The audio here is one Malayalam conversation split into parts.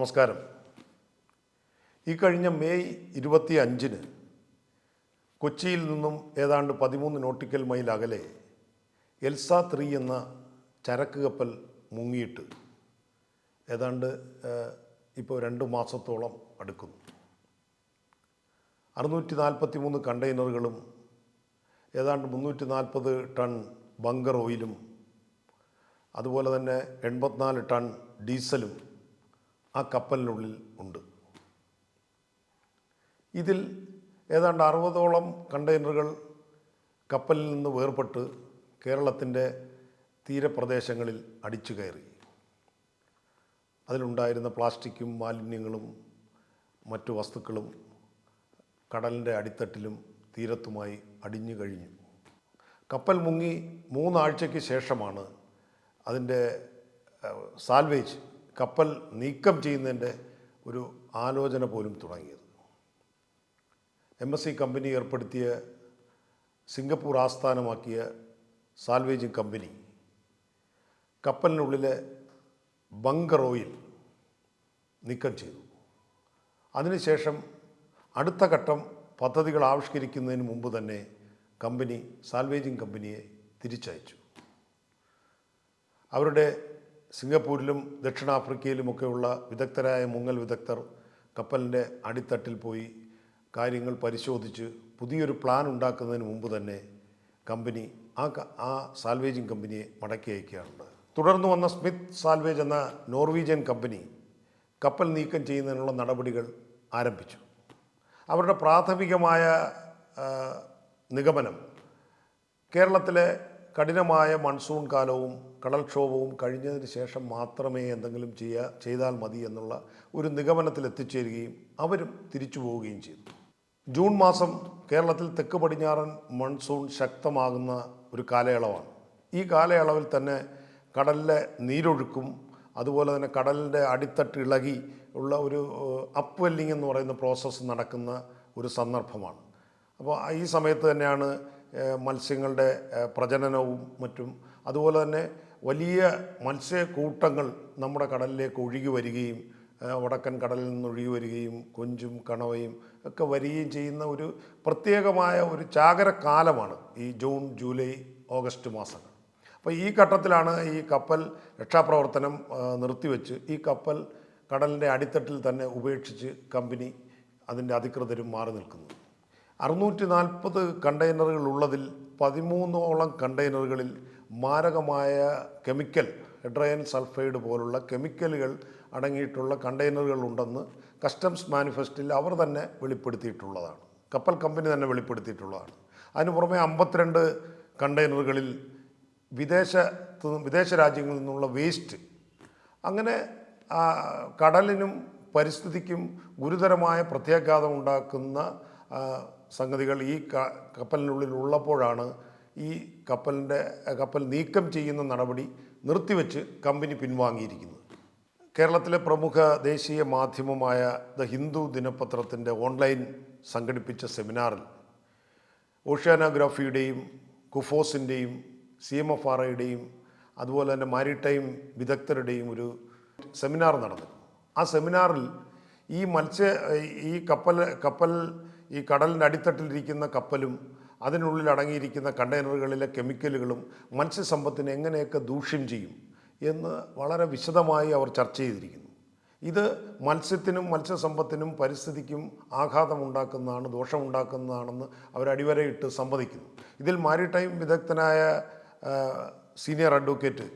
നമസ്കാരം. ഈ കഴിഞ്ഞ മെയ് ഇരുപത്തി അഞ്ചിന് കൊച്ചിയിൽ നിന്നും ഏതാണ്ട് പതിമൂന്ന് നോട്ടിക്കൽ മൈൽ അകലെ എൽസ ത്രീ എന്ന ചരക്ക് കപ്പൽ മുങ്ങിയിട്ട് ഏതാണ്ട് ഇപ്പോൾ രണ്ട് മാസത്തോളം അടുക്കുന്നു. അറുന്നൂറ്റി നാൽപ്പത്തി മൂന്ന് കണ്ടെയ്നറുകളും ഏതാണ്ട് മുന്നൂറ്റി നാൽപ്പത് ടൺ ബങ്കർ ഓയിലും അതുപോലെ തന്നെ എൺപത്തിനാല് ടൺ ഡീസലും ആ കപ്പലിനുള്ളിൽ ഉണ്ട്. ഇതിൽ ഏതാണ്ട് അറുപതോളം കണ്ടെയ്നറുകൾ കപ്പലിൽ നിന്ന് വേർപെട്ട് കേരളത്തിന്റെ തീരപ്രദേശങ്ങളിൽ അടിച്ചു കയറി. അതിലുണ്ടായിരുന്ന പ്ലാസ്റ്റിക്കും മാലിന്യങ്ങളും മറ്റു വസ്തുക്കളും കടലിന്റെ അടിത്തട്ടിലും തീരത്തുമായി അടിഞ്ഞു കഴിഞ്ഞു. കപ്പൽ മുങ്ങി മൂന്നാഴ്ചയ്ക്ക് ശേഷമാണ് അതിന്റെ സാൽവേജ് കപ്പൽ നീക്കം ചെയ്യുന്നതിന്റെ ഒരു ആലോചന പോലും തുടങ്ങിയത്. എം എസ് സി കമ്പനി ഏർപ്പെടുത്തിയ സിംഗപ്പൂർ ആസ്ഥാനമാക്കിയ സാൽവേജിങ് കമ്പനി കപ്പലിനുള്ളിലെ ബങ്കർ ഓയിൽ നീക്കം ചെയ്തു. അതിനുശേഷം അടുത്ത ഘട്ടം പദ്ധതികൾ ആവിഷ്കരിക്കുന്നതിന് മുമ്പ് തന്നെ കമ്പനി സാൽവേജിങ് കമ്പനിയെ തിരിച്ചയച്ചു. അവരുടെ സിംഗപ്പൂരിലും ദക്ഷിണാഫ്രിക്കയിലുമൊക്കെയുള്ള വിദഗ്ധരായ മുങ്ങൽ വിദഗ്ധർ കപ്പലിന്റെ അടിത്തട്ടിൽ പോയി കാര്യങ്ങൾ പരിശോധിച്ച് പുതിയൊരു പ്ലാൻ ഉണ്ടാക്കുന്നതിന് മുമ്പ് തന്നെ കമ്പനി ആ ആ സാൽവേജിങ് കമ്പനിയെ മടക്കി അയക്കുകയാണ് തുടർന്ന് വന്ന സ്മിത്ത് സാൽവേജ് എന്ന നോർവീജിയൻ കമ്പനി കപ്പൽ നീക്കം ചെയ്യുന്നതിനുള്ള നടപടികൾ ആരംഭിച്ചു. അവരുടെ പ്രാഥമികമായ നിഗമനം കേരളത്തിലെ കഠിനമായ മൺസൂൺ കാലവും കടൽക്ഷോഭവും കഴിഞ്ഞതിന് ശേഷം മാത്രമേ എന്തെങ്കിലും ചെയ്യുക ചെയ്താൽ മതി എന്നുള്ള ഒരു നിഗമനത്തിൽ എത്തിച്ചേരുകയും അവരും തിരിച്ചു പോവുകയും ചെയ്തു. ജൂൺ മാസം കേരളത്തിൽ തെക്ക് പടിഞ്ഞാറൻ മൺസൂൺ ശക്തമാകുന്ന ഒരു കാലയളവാണ്. ഈ കാലയളവിൽ തന്നെ കടലിലെ നീരൊഴുക്കും അതുപോലെ തന്നെ കടലിന്റെ അടിത്തട്ട് ഇളകി ഉള്ള ഒരു അപ്വെല്ലിംഗ് എന്ന് പറയുന്ന പ്രോസസ്സ് നടക്കുന്ന ഒരു സന്ദർഭമാണ്. അപ്പോൾ ഈ സമയത്ത് തന്നെയാണ് മത്സ്യങ്ങളുടെ പ്രജനനവും മറ്റും. അതുപോലെ തന്നെ വലിയ മത്സ്യക്കൂട്ടങ്ങൾ നമ്മുടെ കടലിലേക്ക് ഒഴുകി വരികയും വടക്കൻ കടലിൽ നിന്ന് ഒഴുകി വരികയും കൊഞ്ചും കണവയും ഒക്കെ വരികയും ചെയ്യുന്ന ഒരു പ്രത്യേകമായ ഒരു ചാകരക്കാലമാണ് ഈ ജൂൺ ജൂലൈ ഓഗസ്റ്റ് മാസങ്ങൾ. അപ്പോൾ ഈ ഘട്ടത്തിലാണ് ഈ കപ്പൽ രക്ഷാപ്രവർത്തനം നിർത്തിവെച്ച് ഈ കപ്പൽ കടലിന്റെ അടിത്തട്ടിൽ തന്നെ ഉപേക്ഷിച്ച് കമ്പനി അതിന്റെ അധികൃതരും മാറി നിൽക്കുന്നു അറുന്നൂറ്റി നാൽപ്പത് കണ്ടെയ്നറുകൾ ഉള്ളതിൽ പതിമൂന്നോളം കണ്ടെയ്നറുകളിൽ മാരകമായ കെമിക്കൽ ഹെഡ്രയൻ സൾഫൈഡ് പോലുള്ള കെമിക്കലുകൾ അടങ്ങിയിട്ടുള്ള കണ്ടെയ്നറുകൾ ഉണ്ടെന്ന് കസ്റ്റംസ് മാനിഫെസ്റ്റിൽ അവർ തന്നെ വെളിപ്പെടുത്തിയിട്ടുള്ളതാണ്. കപ്പൽ കമ്പനി തന്നെ വെളിപ്പെടുത്തിയിട്ടുള്ളതാണ്. അതിന് പുറമെ അമ്പത്തിരണ്ട് കണ്ടെയ്നറുകളിൽ വിദേശ വിദേശ രാജ്യങ്ങളിൽ നിന്നുള്ള വേസ്റ്റ് അങ്ങനെ കടലിനും പരിസ്ഥിതിക്കും ഗുരുതരമായ പ്രത്യാഘാതം ഉണ്ടാക്കുന്ന സംഗതികൾ ഈ കപ്പലിനുള്ളിൽ ഉള്ളപ്പോഴാണ് ഈ കപ്പലിന്റെ കപ്പൽ നീക്കം ചെയ്യുന്ന നടപടി നിർത്തിവെച്ച് കമ്പനി പിൻവാങ്ങിയിരിക്കുന്നത്. കേരളത്തിലെ പ്രമുഖ ദേശീയ മാധ്യമമായ ദ ഹിന്ദു ദിനപത്രത്തിന്റെ ഓൺലൈൻ സംഘടിപ്പിച്ച സെമിനാറിൽ ഓഷ്യാനോഗ്രാഫിയുടെയും കുഫോസിന്റെയും സി എം എഫ് ആർ ഐയുടെയും അതുപോലെ തന്നെ മാരിടൈം വിദഗ്ധരുടെയും ഒരു സെമിനാർ നടന്നു. ആ സെമിനാറിൽ ഈ മത്സ്യ ഈ കപ്പൽ കപ്പൽ ഈ കടലിന്റെ അടിത്തട്ടിലിരിക്കുന്ന കപ്പലും അതിനുള്ളിൽ അടങ്ങിയിരിക്കുന്ന കണ്ടെയ്നറുകളിലെ കെമിക്കലുകളും മത്സ്യസമ്പത്തിനെ എങ്ങനെയൊക്കെ ദൂഷ്യം ചെയ്യും എന്ന് വളരെ വിശദമായി അവർ ചർച്ച ചെയ്തിരിക്കുന്നു. ഇത് മത്സ്യത്തിനും മത്സ്യസമ്പത്തിനും പരിസ്ഥിതിക്കും ആഘാതമുണ്ടാക്കുന്നതാണ് ദോഷമുണ്ടാക്കുന്നതാണെന്ന് അടിവരയിട്ട് സമ്മതിക്കുന്നു ഇതിൽ മാരിടൈം വിദഗ്ധനായ സീനിയർ അഡ്വക്കേറ്റ്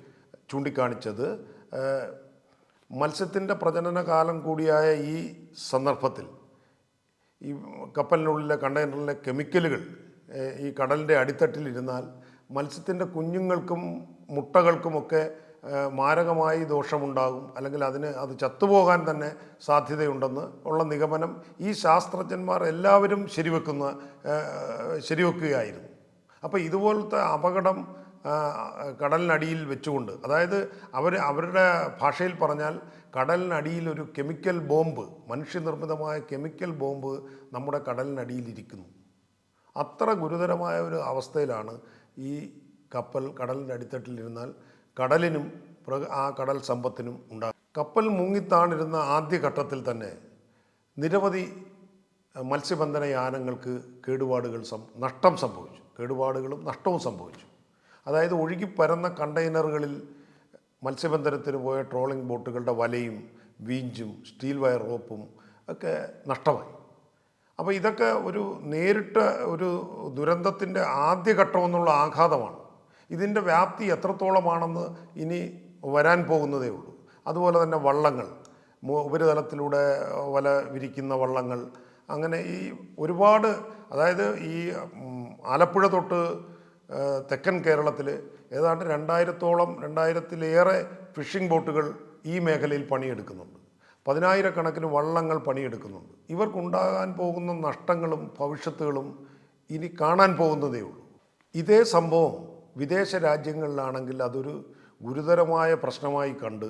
ചൂണ്ടിക്കാണിച്ചത് മത്സ്യത്തിന്റെ പ്രജനന കാലം കൂടിയായ ഈ സന്ദർഭത്തിൽ ഈ കപ്പലിനുള്ളിലെ കണ്ടെയ്നറിലെ കെമിക്കലുകൾ ഈ കടലിന്റെ അടിത്തട്ടിലിരുന്നാൽ മത്സ്യത്തിന്റെ കുഞ്ഞുങ്ങൾക്കും മുട്ടകൾക്കുമൊക്കെ മാരകമായി ദോഷമുണ്ടാകും. അല്ലെങ്കിൽ അതിന് അത് ചത്തുപോകാൻ തന്നെ സാധ്യതയുണ്ടെന്ന് ഉള്ള നിഗമനം ഈ ശാസ്ത്രജ്ഞന്മാർ എല്ലാവരും ശരിവെക്കുന്ന ശരിവെക്കുകയായിരുന്നു. അപ്പോൾ ഇതുപോലത്തെ അപകടം കടലിനടിയിൽ വെച്ചുകൊണ്ട് അതായത് അവർ അവരുടെ ഭാഷയിൽ പറഞ്ഞാൽ കടലിനടിയിൽ ഒരു കെമിക്കൽ ബോംബ് മനുഷ്യനിർമ്മിതമായ കെമിക്കൽ ബോംബ് നമ്മുടെ കടലിനടിയിലിരിക്കുന്നു അത്ര ഗുരുതരമായ ഒരു അവസ്ഥയിലാണ് ഈ കപ്പൽ കടലിന്റെ അടിത്തട്ടിലിരുന്നാൽ കടലിനും ആ കടൽ സമ്പത്തിനും ഉണ്ടാകും കപ്പൽ മുങ്ങിത്താണിരുന്ന ആദ്യഘട്ടത്തിൽ തന്നെ നിരവധി മത്സ്യബന്ധന യാനങ്ങൾക്ക് കേടുപാടുകൾ സം നഷ്ടം സംഭവിച്ചു. കേടുപാടുകളും നഷ്ടവും സംഭവിച്ചു. അതായത് ഒഴുകി പരന്ന കണ്ടെയ്നറുകളിൽ മത്സ്യബന്ധനത്തിന് പോയ ട്രോളിംഗ് ബോട്ടുകളുടെ വലയും വീഞ്ചും സ്റ്റീൽ വയർ റോപ്പും ഒക്കെ നഷ്ടമായി. അപ്പോൾ ഇതൊക്കെ ഒരു നേരിട്ട ഒരു ദുരന്തത്തിന്റെ ആദ്യഘട്ടമെന്നുള്ള ആഘാതമാണ്. ഇതിന്റെ വ്യാപ്തി എത്രത്തോളമാണെന്ന് ഇനി വരാൻ പോകുന്നതേ ഉള്ളൂ. അതുപോലെ തന്നെ വള്ളങ്ങൾ ഉപരിതലത്തിലൂടെ വല വിരിക്കുന്ന വള്ളങ്ങൾ അങ്ങനെ ഈ ഒരുപാട് അതായത് ഈ ആലപ്പുഴ തൊട്ട് തെക്കൻ കേരളത്തിൽ ഏതാണ്ട് രണ്ടായിരത്തോളം രണ്ടായിരത്തിലേറെ ഫിഷിംഗ് ബോട്ടുകൾ ഈ മേഖലയിൽ പണിയെടുക്കുന്നുണ്ട്. പതിനായിരക്കണക്കിന് വള്ളങ്ങൾ പണിയെടുക്കുന്നുണ്ട്. ഇവർക്കുണ്ടാകാൻ പോകുന്ന നഷ്ടങ്ങളും ഭവിഷ്യത്തുകളും ഇനി കാണാൻ പോകുന്നതേ ഉള്ളൂ. ഇതേ സംഭവം വിദേശ രാജ്യങ്ങളിലാണെങ്കിൽ അതൊരു ഗുരുതരമായ പ്രശ്നമായി കണ്ട്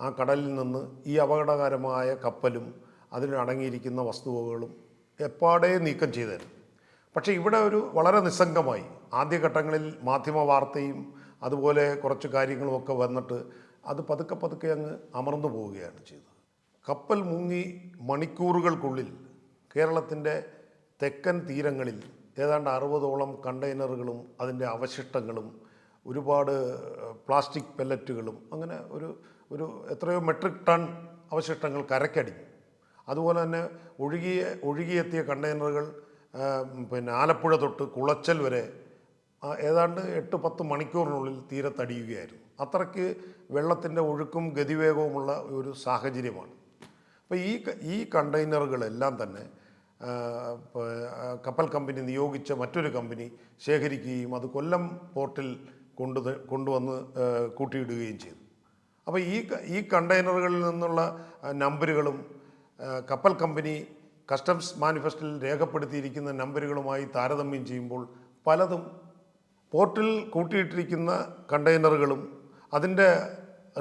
ആ കടലിൽ നിന്ന് ഈ അപകടകരമായ കപ്പലും അതിനടങ്ങിയിരിക്കുന്ന വസ്തുവകകളും എപ്പാടേ നീക്കം ചെയ്തേരും പക്ഷേ ഇവിടെ ഒരു വളരെ നിസ്സംഗമായി ആദ്യഘട്ടങ്ങളിൽ മാധ്യമ വാർത്തയും അതുപോലെ കുറച്ച് കാര്യങ്ങളുമൊക്കെ വന്നിട്ട് അത് പതുക്കെ പതുക്കെ അങ്ങ് അമർന്നു പോവുകയാണ് ചെയ്തത്. കപ്പൽ മുങ്ങി മണിക്കൂറുകൾക്കുള്ളിൽ കേരളത്തിന്റെ തെക്കൻ തീരങ്ങളിൽ ഏതാണ്ട് അറുപതോളം കണ്ടെയ്നറുകളും അതിന്റെ അവശിഷ്ടങ്ങളും ഒരുപാട് പ്ലാസ്റ്റിക് പെല്ലറ്റുകളും അങ്ങനെ ഒരു ഒരു എത്രയോ മെട്രിക് ടൺ അവശിഷ്ടങ്ങൾ കരക്കടിഞ്ഞു. അതുപോലെ തന്നെ ഒഴുകിയ ഒഴുകിയെത്തിയ കണ്ടെയ്നറുകൾ പിന്നെ ആലപ്പുഴ തൊട്ട് കുളച്ചൽ വരെ ഏതാണ്ട് എട്ട് പത്ത് മണിക്കൂറിനുള്ളിൽ തീരത്തടിയുകയായിരുന്നു അത്രയ്ക്ക് വെള്ളത്തിന്റെ ഒഴുക്കും ഗതിവേഗവുമുള്ള ഒരു സാഹചര്യമാണ്. അപ്പോൾ ഈ ഈ കണ്ടെയ്നറുകളെല്ലാം തന്നെ കപ്പൽ കമ്പനി നിയോഗിച്ച മറ്റൊരു കമ്പനി ശേഖരിക്കുകയും അത് കൊല്ലം പോർട്ടിൽ കൊണ്ടു കൊണ്ടുവന്ന് കൂട്ടിയിടുകയും ചെയ്തു. അപ്പോൾ ഈ ഈ കണ്ടെയ്നറുകളിൽ നിന്നുള്ള നമ്പറുകളും കപ്പൽ കമ്പനി കസ്റ്റംസ് മാനിഫെസ്റ്റിൽ രേഖപ്പെടുത്തിയിരിക്കുന്ന നമ്പറുകളുമായി താരതമ്യം ചെയ്യുമ്പോൾ പലതും പോർട്ടിൽ കൂട്ടിയിട്ടിരിക്കുന്ന കണ്ടെയ്നറുകളും അതിന്റെ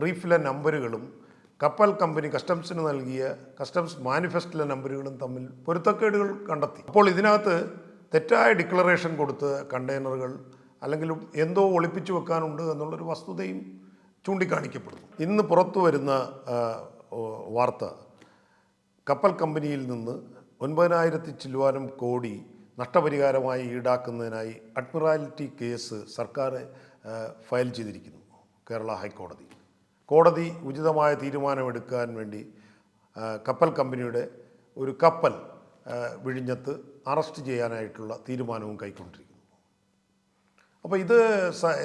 റീഫിലെ നമ്പറുകളും കപ്പൽ കമ്പനി കസ്റ്റംസിന് നൽകിയ കസ്റ്റംസ് മാനിഫെസ്റ്റിലെ നമ്പറുകളും തമ്മിൽ പൊരുത്തക്കേടുകൾ കണ്ടെത്തി. അപ്പോൾ ഇതിനകത്ത് തെറ്റായ ഡിക്ലറേഷൻ കൊടുത്ത് കണ്ടെയ്നറുകൾ അല്ലെങ്കിൽ എന്തോ ഒളിപ്പിച്ചു വെക്കാനുണ്ട് എന്നുള്ളൊരു വസ്തുതയും ചൂണ്ടിക്കാണിക്കപ്പെടുന്നു. ഇന്ന് പുറത്തു വരുന്ന വാർത്ത കപ്പൽ കമ്പനിയിൽ നിന്ന് ഒൻപതിനായിരത്തി ചില്ലുവാനം കോടി നഷ്ടപരിഹാരമായി ഈടാക്കുന്നതിനായി അഡ്മിറാലിറ്റി കേസ് സർക്കാർ ഫയൽ ചെയ്തിരിക്കുന്നു കേരള ഹൈക്കോടതി. കോടതി ഉചിതമായ തീരുമാനമെടുക്കാൻ വേണ്ടി കപ്പൽ കമ്പനിയുടെ ഒരു കപ്പൽ വിഴിഞ്ഞത്ത് അറസ്റ്റ് ചെയ്യാനായിട്ടുള്ള തീരുമാനവും കൈക്കൊണ്ടിരിക്കുന്നു. അപ്പോൾ ഇത്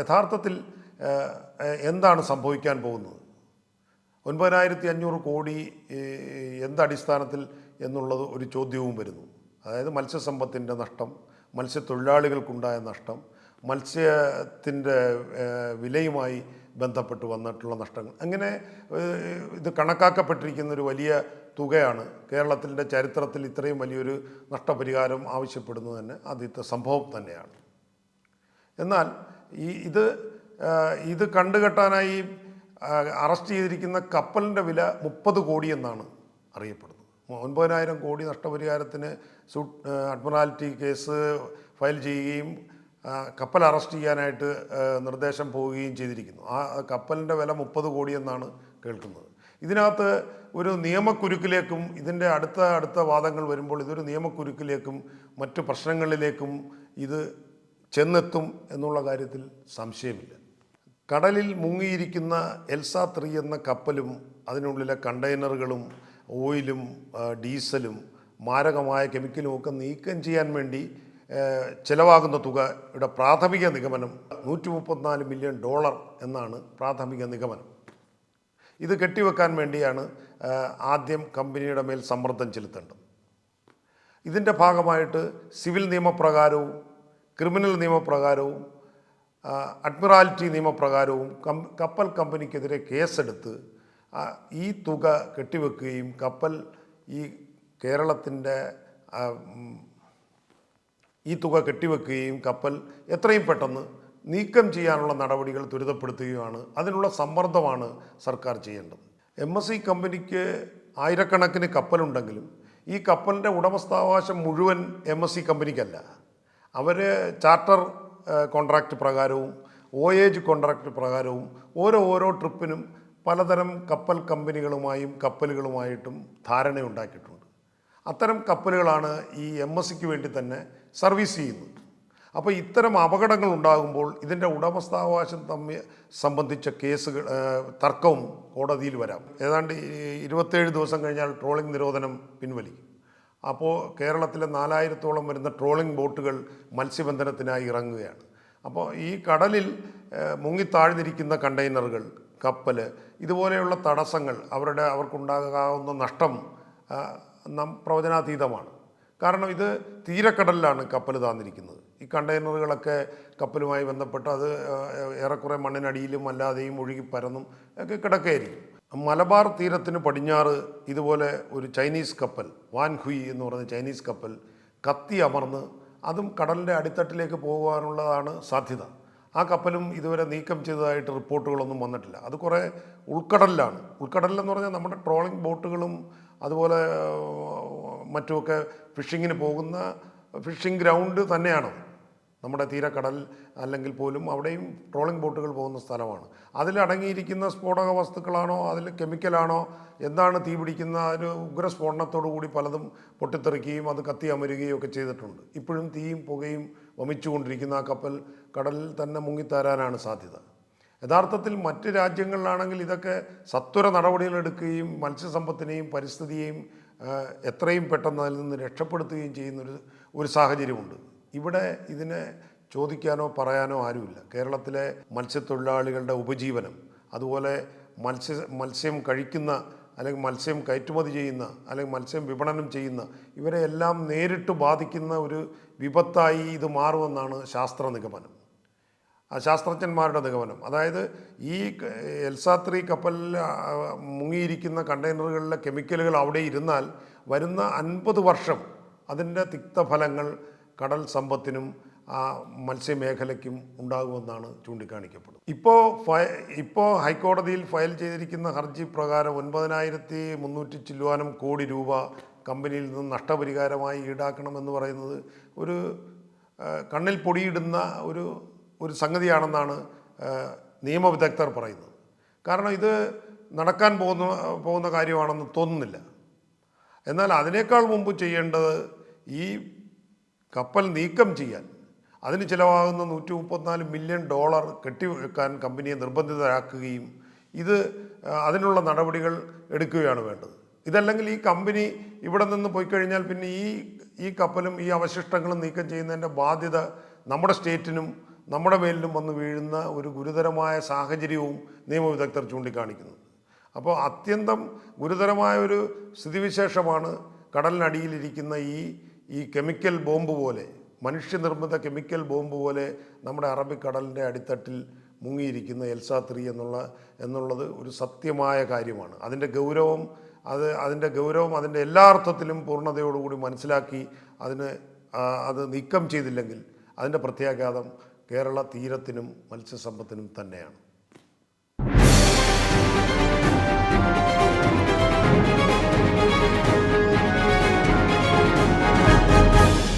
യഥാർത്ഥത്തിൽ എന്താണ് സംഭവിക്കാൻ പോകുന്നത്? ഒൻപതിനായിരത്തി അഞ്ഞൂറ് കോടി എന്തടിസ്ഥാനത്തിൽ എന്നുള്ളത് ഒരു ചോദ്യവും വരുന്നു. അതായത് മത്സ്യസമ്പത്തിന്റെ നഷ്ടം മത്സ്യത്തൊഴിലാളികൾക്കുണ്ടായ നഷ്ടം മത്സ്യത്തിന്റെ വിലയുമായി ബന്ധപ്പെട്ട് വന്നിട്ടുള്ള നഷ്ടങ്ങൾ. അങ്ങനെ ഇത് കണക്കാക്കപ്പെട്ടിരിക്കുന്ന ഒരു വലിയ തുകയാണ് കേരളത്തിന്റെ ചരിത്രത്തിൽ ഇത്രയും വലിയൊരു നഷ്ടപരിഹാരം ആവശ്യപ്പെടുന്നത് തന്നെ ആദ്യത്തെ സംഭവം തന്നെയാണ്. എന്നാൽ ഈ ഇത് ഇത് കണ്ടുകെട്ടാനായി അറസ്റ്റ് ചെയ്തിരിക്കുന്ന കപ്പലിന്റെ വില മുപ്പത് കോടി എന്നാണ് അറിയപ്പെടുന്നത്. ഒൻപതിനായിരം കോടി നഷ്ടപരിഹാരത്തിന് അഡ്മിറാലിറ്റി കേസ് ഫയൽ ചെയ്യുകയും കപ്പൽ അറസ്റ്റ് ചെയ്യാനായിട്ട് നിർദ്ദേശം പോവുകയും ചെയ്തിരിക്കുന്നു. ആ കപ്പലിന്റെ വില മുപ്പത് കോടി എന്നാണ് കേൾക്കുന്നത്. ഇതിനകത്ത് ഒരു നിയമക്കുരുക്കിലേക്കും ഇതിന്റെ അടുത്ത അടുത്ത വാദങ്ങൾ വരുമ്പോൾ ഇതൊരു നിയമക്കുരുക്കിലേക്കും മറ്റു പ്രശ്നങ്ങളിലേക്കും ഇത് ചെന്നെത്തും എന്നുള്ള കാര്യത്തിൽ സംശയമില്ല. കടലിൽ മുങ്ങിയിരിക്കുന്ന എൽസ ത്രീ എന്ന കപ്പലും അതിനുള്ളിലെ കണ്ടെയ്നറുകളും ഓയിലും ഡീസലും മാരകമായ കെമിക്കലും ഒക്കെ നീക്കം ചെയ്യാൻ വേണ്ടി ചിലവാകുന്ന തുക തുകയുടെ പ്രാഥമിക നിഗമനം നൂറ്റി മുപ്പത്തിനാല് മില്യൺ ഡോളർ എന്നാണ് പ്രാഥമിക നിഗമനം. ഇത് കെട്ടിവെക്കാൻ വേണ്ടിയാണ് ആദ്യം കമ്പനിയുടെ മേൽ സമ്മർദ്ദം ചെലുത്തേണ്ടത്. ഇതിന്റെ ഭാഗമായിട്ട് സിവിൽ നിയമപ്രകാരവും ക്രിമിനൽ നിയമപ്രകാരവും അഡ്മിറാലിറ്റി നിയമപ്രകാരവും കപ്പൽ കമ്പനിക്കെതിരെ കേസെടുത്ത് ഈ തുക കെട്ടിവെക്കുകയും കപ്പൽ ഈ കേരളത്തിന്റെ ഈ തുക കെട്ടിവെക്കുകയും കപ്പൽ എത്രയും പെട്ടെന്ന് നീക്കം ചെയ്യാനുള്ള നടപടികൾ ത്വരിതപ്പെടുത്തുകയുമാണ്. അതിനുള്ള സമ്മർദ്ദമാണ് സർക്കാർ ചെയ്യേണ്ടത്. എം എസ് സി കമ്പനിക്ക് ആയിരക്കണക്കിന് കപ്പലുണ്ടെങ്കിലും ഈ കപ്പലിന്റെ ഉടമസ്ഥാവകാശം മുഴുവൻ എം എസ് സി കമ്പനിക്കല്ല. അവർ ചാർട്ടർ കോൺട്രാക്റ്റ് പ്രകാരവും ഓയേജ് കോൺട്രാക്റ്റ് പ്രകാരവും ഓരോ ഓരോ ട്രിപ്പിനും പലതരം കപ്പൽ കമ്പനികളുമായും കപ്പലുകളുമായിട്ടും ധാരണയുണ്ടാക്കിയിട്ടുണ്ട്. അത്തരം കപ്പലുകളാണ് ഈ എം എസ് സിക്ക് വേണ്ടി തന്നെ സർവീസ് ചെയ്യുന്നത്. അപ്പോൾ ഇത്തരം അപകടങ്ങൾ ഉണ്ടാകുമ്പോൾ ഇതിന്റെ ഉടമസ്ഥാവകാശം തമ്മിൽ സംബന്ധിച്ച കേസുകൾ തർക്കവും കോടതിയിൽ വരാം. ഏതാണ്ട് ഇരുപത്തേഴ് ദിവസം കഴിഞ്ഞാൽ ട്രോളിംഗ് നിരോധനം പിൻവലിക്കും. അപ്പോൾ കേരളത്തിലെ നാലായിരത്തോളം വരുന്ന ട്രോളിംഗ് ബോട്ടുകൾ മത്സ്യബന്ധനത്തിനായി ഇറങ്ങുകയാണ്. അപ്പോൾ ഈ കടലിൽ മുങ്ങിത്താഴ്ന്നിരിക്കുന്ന കണ്ടെയ്നറുകൾ കപ്പൽ ഇതുപോലെയുള്ള തടസ്സങ്ങൾ അവരുടെ അവർക്കുണ്ടാകാവുന്ന നഷ്ടം നാം പ്രവചനാതീതമാണ്. കാരണം ഇത് തീരക്കടലിലാണ് കപ്പൽ താന്നിരിക്കുന്നത്. ഈ കണ്ടെയ്നറുകളൊക്കെ കപ്പലുമായി ബന്ധപ്പെട്ട് അത് ഏറെക്കുറെ മണ്ണിനടിയിലും അല്ലാതെയും ഒഴുകി പരന്നും ഒക്കെ കിടക്കുകയായിരിക്കും മലബാർ തീരത്തിന് പടിഞ്ഞാറ് ഇതുപോലെ ഒരു ചൈനീസ് കപ്പൽ വാൻഹുയി എന്ന് പറയുന്ന ചൈനീസ് കപ്പൽ കത്തി അമർന്ന് അതും കടലിന്റെ അടിത്തട്ടിലേക്ക് പോകാനുള്ളതാണ് സാധ്യത. ആ കപ്പലും ഇതുവരെ നീക്കം ചെയ്തതായിട്ട് റിപ്പോർട്ടുകളൊന്നും വന്നിട്ടില്ല. അത് കുറേ ഉൾക്കടലിലാണ്. ഉൾക്കടലിലെന്ന് പറഞ്ഞാൽ നമ്മുടെ ട്രോളിംഗ് ബോട്ടുകളും അതുപോലെ മറ്റുമൊക്കെ ഫിഷിങ്ങിന് പോകുന്ന ഫിഷിംഗ് ഗ്രൗണ്ട് തന്നെയാണ്. നമ്മുടെ തീരക്കടൽ അല്ലെങ്കിൽ പോലും അവിടെയും ട്രോളിംഗ് ബോട്ടുകൾ പോകുന്ന സ്ഥലമാണ്. അതിലടങ്ങിയിരിക്കുന്ന സ്ഫോടക വസ്തുക്കളാണോ അതിൽ കെമിക്കലാണോ എന്താണ് തീ പിടിക്കുന്ന ഒരു ഉഗ്രസ്ഫോടനത്തോടു കൂടി പലതും പൊട്ടിത്തെറിക്കുകയും അത് കത്തി അമരുകയും ഒക്കെ ചെയ്തിട്ടുണ്ട്. ഇപ്പോഴും തീയും പുകയും വമിച്ചുകൊണ്ടിരിക്കുന്ന ആ കപ്പൽ കടലിൽ തന്നെ മുങ്ങിത്താരാനാണ് സാധ്യത. യഥാർത്ഥത്തിൽ മറ്റ് രാജ്യങ്ങളിലാണെങ്കിൽ ഇതൊക്കെ സത്വര നടപടികളെടുക്കുകയും മത്സ്യസമ്പത്തിനെയും പരിസ്ഥിതിയെയും എത്രയും പെട്ടെന്ന് അതിൽ നിന്ന് രക്ഷപ്പെടുത്തുകയും ചെയ്യുന്നൊരു ഒരു സാഹചര്യമുണ്ട്. ഇവിടെ ഇതിനെ ചോദിക്കാനോ പറയാനോ ആരുമില്ല. കേരളത്തിലെ മത്സ്യത്തൊഴിലാളികളുടെ ഉപജീവനം അതുപോലെ മത്സ്യ മത്സ്യം കഴിക്കുന്ന അല്ലെങ്കിൽ മത്സ്യം കയറ്റുമതി ചെയ്യുന്ന അല്ലെങ്കിൽ മത്സ്യം വിപണനം ചെയ്യുന്ന ഇവരെ എല്ലാം നേരിട്ട് ബാധിക്കുന്ന ഒരു വിപത്തായി ഇത് മാറുമെന്നാണ് ശാസ്ത്ര നിഗമനം. ആ ശാസ്ത്രജ്ഞന്മാരുടെ നിഗമനം. അതായത് ഈ എൽസാത്രി കപ്പലിൽ മുങ്ങിയിരിക്കുന്ന കണ്ടെയ്നറുകളിലെ കെമിക്കലുകൾ അവിടെ ഇരുന്നാൽ വരുന്ന അൻപത് വർഷം അതിന്റെ തിക്തഫലങ്ങൾ കടൽ സമ്പത്തിനും ആ മത്സ്യമേഖലയ്ക്കും ഉണ്ടാകുമെന്നാണ് ചൂണ്ടിക്കാണിക്കപ്പെടുന്നത്. ഇപ്പോൾ ഫയ ഇപ്പോൾ ഹൈക്കോടതിയിൽ ഫയൽ ചെയ്തിരിക്കുന്ന ഹർജി പ്രകാരം ഒൻപതിനായിരത്തി മുന്നൂറ്റി ചില്ലുവാനം കോടി രൂപ കമ്പനിയിൽ നിന്ന് നഷ്ടപരിഹാരമായി ഈടാക്കണമെന്ന് പറയുന്നത് ഒരു കണ്ണിൽ പൊടിയിടുന്ന ഒരു ഒരു സംഗതിയാണെന്നാണ് നിയമവിദഗ്ധർ പറയുന്നത്. കാരണം ഇത് നടക്കാൻ പോകുന്ന പോകുന്ന കാര്യമാണെന്ന് തോന്നുന്നില്ല. എന്നാൽ അതിനേക്കാൾ മുമ്പ് ചെയ്യേണ്ടത് ഈ കപ്പൽ നീക്കം ചെയ്യാൻ അതിന് ചിലവാകുന്ന നൂറ്റി മുപ്പത്തിനാല് മില്യൺ ഡോളർ കെട്ടിവെക്കാൻ കമ്പനിയെ നിർബന്ധിതരാക്കുകയും ഇത് അതിനുള്ള നടപടികൾ എടുക്കുകയാണ് വേണ്ടത്. ഇതല്ലെങ്കിൽ ഈ കമ്പനി ഇവിടെ നിന്ന് പോയി കഴിഞ്ഞാൽ പിന്നെ ഈ ഈ കപ്പലും ഈ അവശിഷ്ടങ്ങളും നീക്കം ചെയ്യുന്നതിന്റെ ബാധ്യത നമ്മുടെ സ്റ്റേറ്റിനും നമ്മുടെ മേലിലും വന്ന് വീഴുന്ന ഒരു ഗുരുതരമായ സാഹചര്യവും നിയമവിദഗ്ധർ ചൂണ്ടിക്കാണിക്കുന്നു. അപ്പോൾ അത്യന്തം ഗുരുതരമായ ഒരു സ്ഥിതിവിശേഷമാണ് കടലിനടിയിലിരിക്കുന്ന ഈ ഈ കെമിക്കൽ ബോംബ് പോലെ മനുഷ്യനിർമ്മിത കെമിക്കൽ ബോംബ് പോലെ നമ്മുടെ അറബിക്കടലിന്റെ അടിത്തട്ടിൽ മുങ്ങിയിരിക്കുന്ന എൽസാ ത്രീ എന്നുള്ള എന്നുള്ളത് ഒരു സത്യമായ കാര്യമാണ്. അതിന്റെ ഗൗരവം അത് അതിന്റെ ഗൗരവം അതിന്റെ എല്ലാ അർത്ഥത്തിലും പൂർണതയോടുകൂടി മനസ്സിലാക്കി അതിന് അത് നീക്കം ചെയ്തില്ലെങ്കിൽ അതിന്റെ പ്രത്യാഘാതം കേരള തീരത്തിനും മത്സ്യസമ്പത്തിനും തന്നെയാണ്.